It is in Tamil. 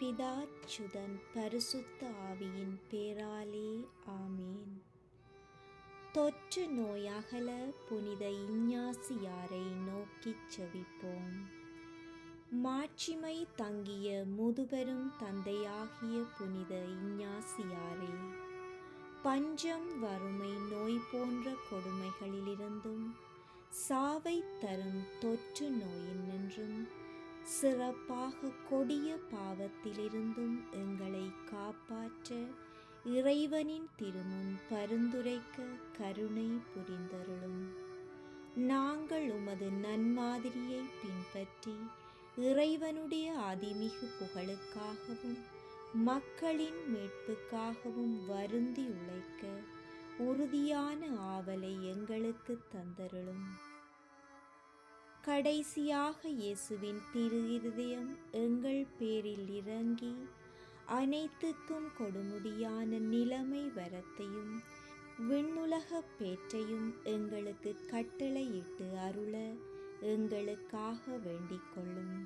பிதாச்சுதன் பரிசுத்த ஆவியின் பேராலே ஆமேன். தொற்று நோயகல புனித இஞ்ஞாசியாரை நோக்கிச் செவிப்போம். மாட்சிமை தங்கிய முதுபெரும் தந்தையாகிய புனித இஞ்ஞாசியாரே பஞ்சம் வறுமை நோய் போன்ற கொடுமைகளிலிருந்தும் சாவை தரும் தொற்று நோயினின்றும் சிறப்பாக கொடிய பாவத்திலிருந்தும் எங்களை காப்பாற்ற இறைவனின் திருமுன் பரிந்துரைக்க கருணை புரிந்தருளும். நாங்கள் உமது நன்மாதிரியை பின்பற்றி இறைவனுடைய அதிமிகு புகழுக்காகவும் மக்களின் மீட்புக்காகவும் வருந்தி உழைக்க உறுதியான ஆவலை எங்களுக்கு தந்தருளும். கடைசியாக இயேசுவின் திரு இருதயம் எங்கள் பேரில் இறங்கி அனைத்துக்கும் கொடுமுடியான நிலைமை வரத்தையும் விண்ணுலக பேற்றையும் எங்களுக்கு கட்டளையிட்டு அருள எங்களுக்காக வேண்டிக் கொள்ளும்.